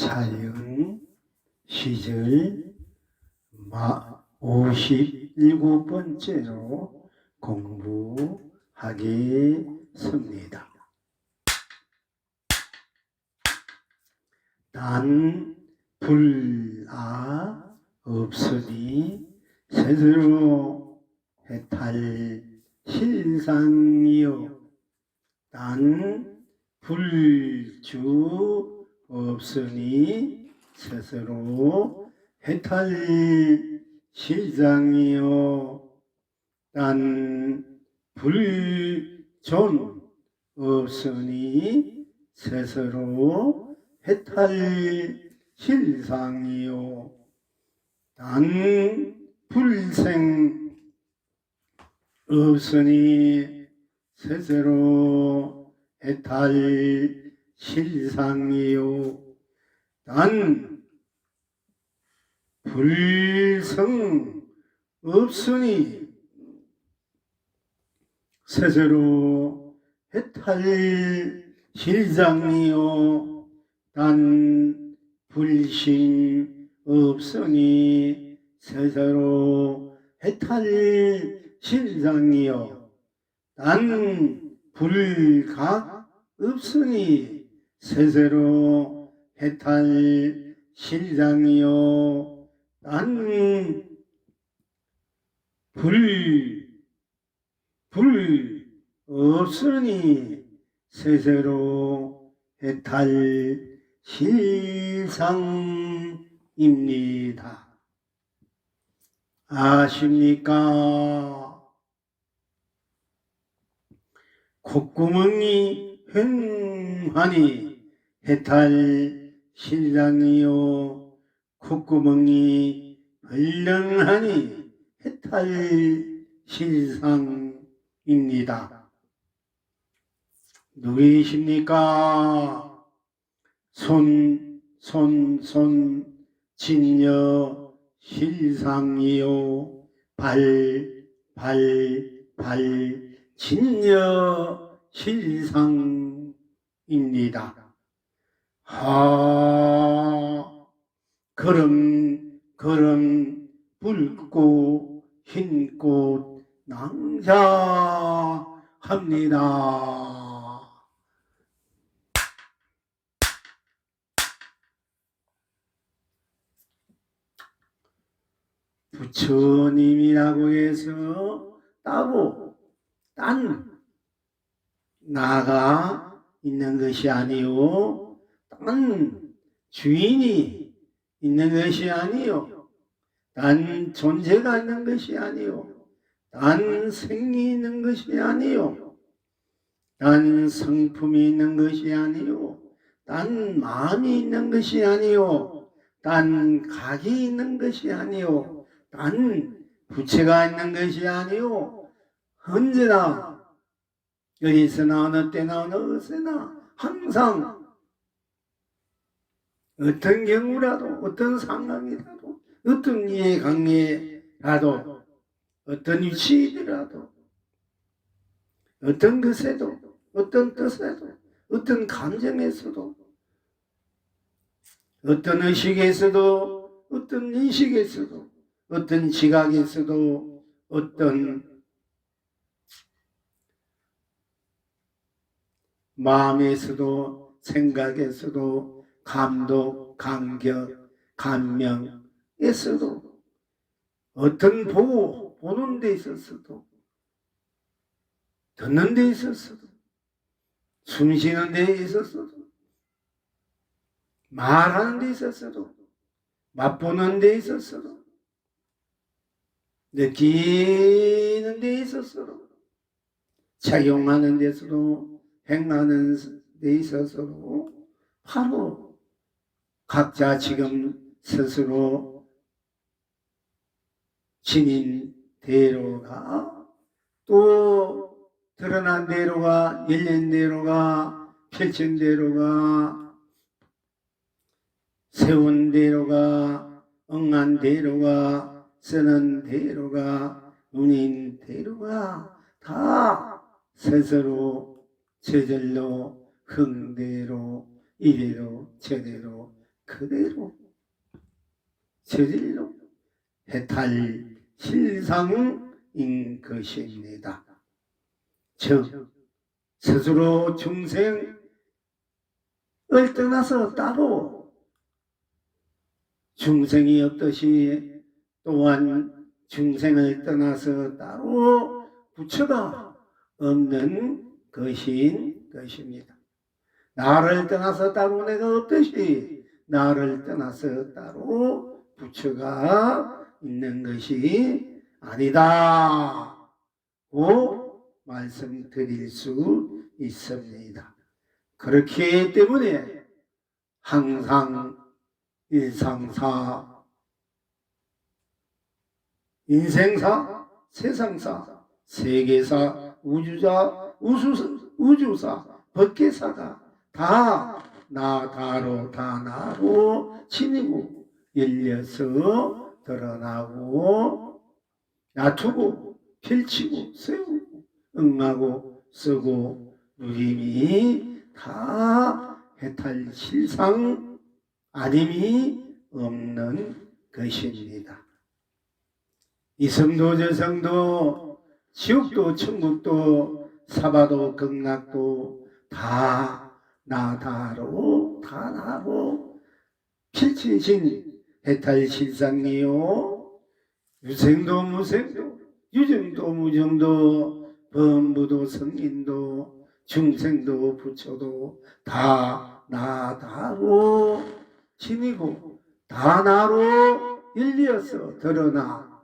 자연 시절 마 57번째로 공부하겠습니다. 난 불아 없으니 스스로 해탈 실상이요 난 불주 없으니 스스로 해탈 실상이요. 난 불존 없으니 스스로 해탈 실상이요. 난 불생 없으니 스스로 해탈 실상이요. 난 불성 없으니 스스로 해탈 실상이요. 난 불신 없으니 스스로 해탈 실상이요. 난 불각 없으니 스스로 해탈 실상이요 난 불, 불 없으니 스스로 해탈 실상입니다. 아십니까? 콧구멍이 횡하니 해탈 실상이요 콧구멍이 벌렁하니 해탈 실상입니다. 누구이십니까? 손, 손, 손, 진여, 실상이요. 발, 발, 발, 진여, 실상입니다. 하, 걸음, 걸음, 붉고, 흰 꽃, 낭자합니다. 부처님이라고 해서 따로 딴 나가 있는 것이 아니요 딴 주인이 있는 것이 아니요. 딴 존재가 있는 것이 아니요. 딴 생이 있는 것이 아니요. 딴 성품이 있는 것이 아니요. 딴 마음이 있는 것이 아니요. 딴 각이 있는 것이 아니요. 딴 부채가 있는 것이 아니요. 언제나 어디서나 어느 때나 어느 것에나 항상 어떤 경우라도 어떤 상황이라도 어떤 이해 관계라도 어떤 위치이더라도 어떤 것에도 어떤 뜻에도 어떤 감정에서도 어떤 의식에서도 어떤 인식에서도 어떤 지각에서도 어떤 마음에서도 생각에서도 감독, 감격, 감명에서도 어떤 보고 보는 데 있어서도 듣는 데 있어서도 숨 쉬는 데 있어서도 말하는 데 있어서도 맛보는 데 있어서도 느끼는 데 있어서도 착용하는 데서도 행하는 데 있어서도 바로 각자 지금 스스로 지닌 대로가 또 드러난 대로가 열린 대로가 펼친 대로가 세운 대로가 응한 대로가 쓰는 대로가 눈인 대로가 다 스스로 저절로 흥대로 이대로 저대로 그대로 저질로 해탈 실상인 것입니다. 즉 스스로 중생을 떠나서 따로 중생이 없듯이 또한 중생을 떠나서 따로 부처가 없는 것인 것입니다. 나를 떠나서 따로 내가 없듯이 나를 떠나서 따로 부처가 있는 것이 아니다. 고 말씀드릴 수 있습니다. 그렇기 때문에 항상 일상사, 인생사, 세상사, 세계사, 우주자, 우수사, 우주사, 법계사가 다 나 다로 다 나로 치니고 열려서 드러나고 놔두고 펼치고 세우고 응하고 쓰고 누림이 다 해탈 실상 아님이 없는 것입니다. 이성도 저성도 지옥도 천국도 사바도 극락도 다 나다로 다 나로 필친신 해탈 실상이요. 유생도 무생도 유정도 무정도 범부도 성인도 중생도 부처도 다 나다로 지니고 다 나로 일리어서 드러나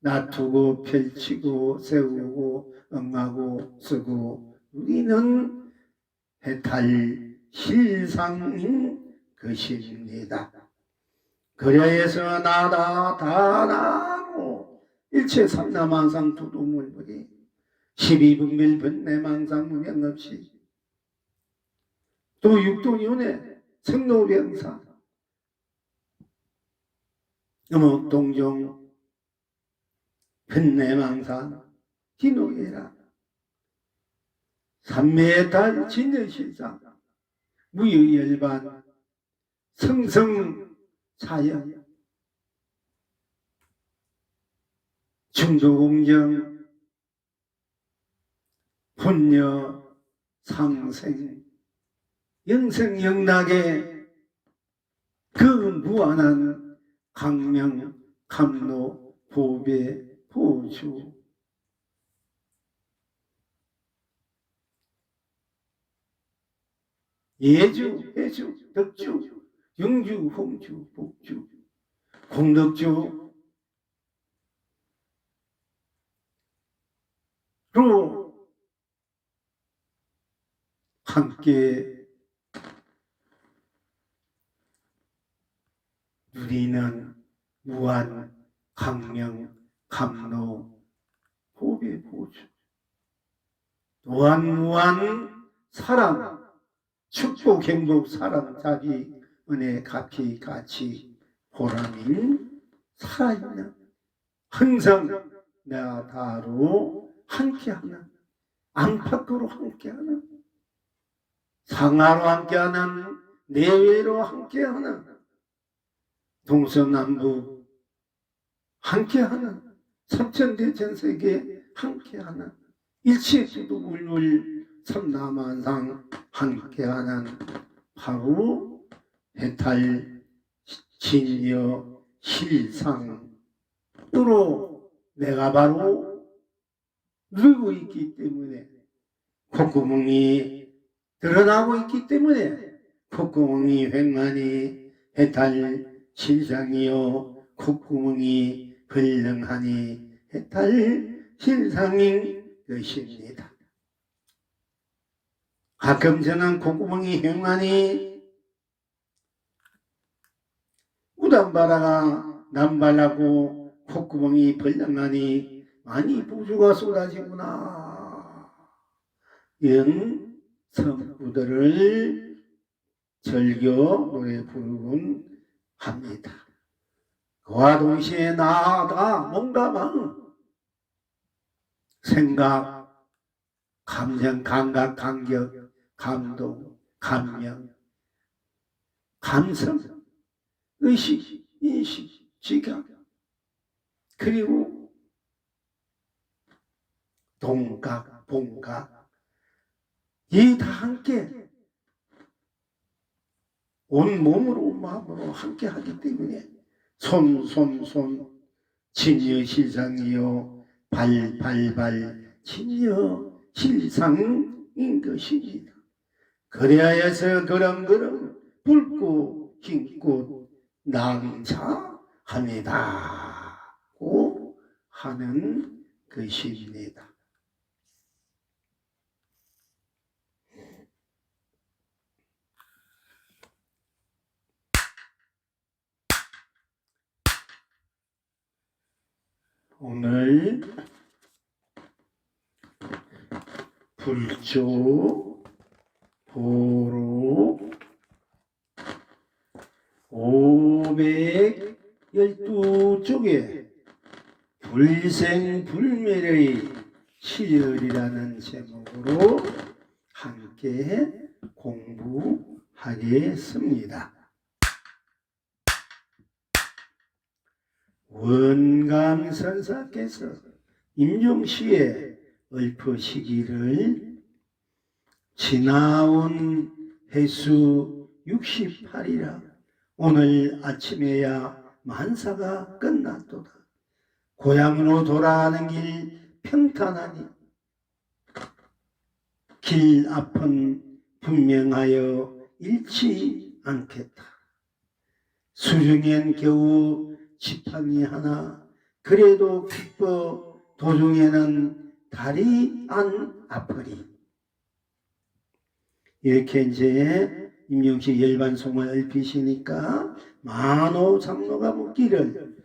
놔두고 펼치고 세우고 응하고 쓰고 우리는 해탈 실상인 것입니다. 그래서 나다 다 나고 일체 삼라만상 두두물물이 십이분별 번뇌망상 무명 없이. 또 육도윤회 생로병사. 어목동종 번뇌망상 기노예라 삼매달 진여실상 무여열반 성성사연 중도공정 분녀 상생. 영생영락의 그 무한한 강명 감로 보배 보주 예주 해주 덕주 영주 홍주 복주 공덕주. 로 함께 누리는 무한 강명 감로 보배 보주. 또한 무한 사랑 축복 행복 사랑 자비 은혜 가피 가치 보람인 살아있는 항상 내가 다로 함께하는 안팎으로 함께하는 상하로 함께하는 내외로 함께하는 동서남북 함께하는 삼천대천세계 함께하는 일체수도 삼남한상 함께하는 바로 해탈 진여 실상으로 내가 바로 누리고 있기 때문에 콧구멍이 드러나고 있기 때문에 콧구멍이 횡하니 해탈 실상이요 콧구멍이 벌렁하니 해탈 실상인 것입니다. 가끔 저는 콧구멍이 횡하니 우담바라가 남발하고 콧구멍이 벌렁하니 많이 부주가 쏟아지구나. 이런 성구들을 절겨 노래 부르곤 합니다. 그와 동시에 나아가 뭔가 막 생각, 감정, 감각, 감격, 감동, 감명, 감성 의식, 인식, 지각, 그리고 동각, 봉각, 이 다 함께 온 몸으로 온 마음으로 함께 하기 때문에 손, 손, 손, 진여 실상이요, 발, 발, 발, 진여 실상인 것입니다. 그래야해서 그렁그렁 붉고 흰꽃 낭자합니다고 하는 것입니다. 오늘 불조 보로 512쪽에 불생불멸의 시절이라는 제목으로 함께 공부하겠습니다. 원감선사께서 임종시에 읊으시기를 지나온 해수 68이라 오늘 아침에야 만사가 끝났도다. 고향으로 돌아가는 길 평탄하니 길 앞은 분명하여 잃지 않겠다. 수중엔 겨우 지팡이 하나 그래도 기뻐 도중에는 다리 안 아프리 이렇게 이제 임영식 열반송을 읊히시니까 만호 장로가 묻기를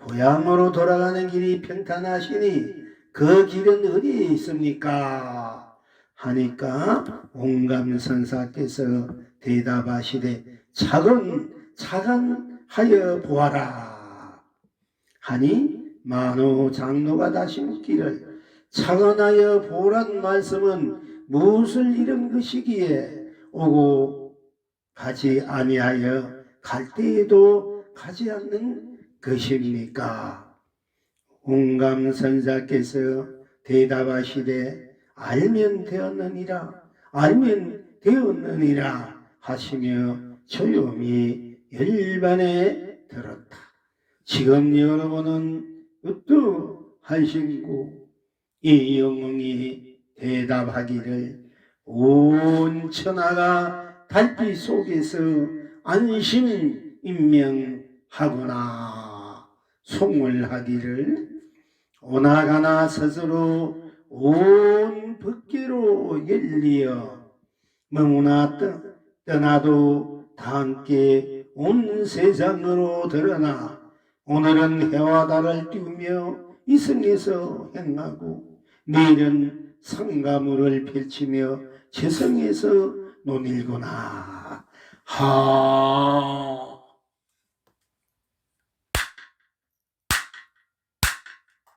고향으로 돌아가는 길이 평탄하시니 그 길은 어디에 있습니까? 하니까 온감선사께서 대답하시되 차근 차근하여 보아라 하니 만호 장로가 다시 묻기를 차근하여 보란 말씀은 무엇을 이런 것이기에 오고 가지 아니하여 갈 때에도 가지 않는 것입니까? 온감선사께서 대답하시되 알면 되었느니라 알면 되었느니라 하시며 조용히 열반에 들었다. 지금 여러분은 어떠하신고 이 영웅이 대답하기를 온 천하가 달빛 속에서 안심 임명하거나 송을 하기를 오나가나 스스로 온 법계로 열리어 너무나 떠, 떠나도 다 함께 온 세상으로 드러나 오늘은 해와 달을 띄우며 이승에서 행하고 내일은 성가물을 펼치며 재성에서 논일구나. 하.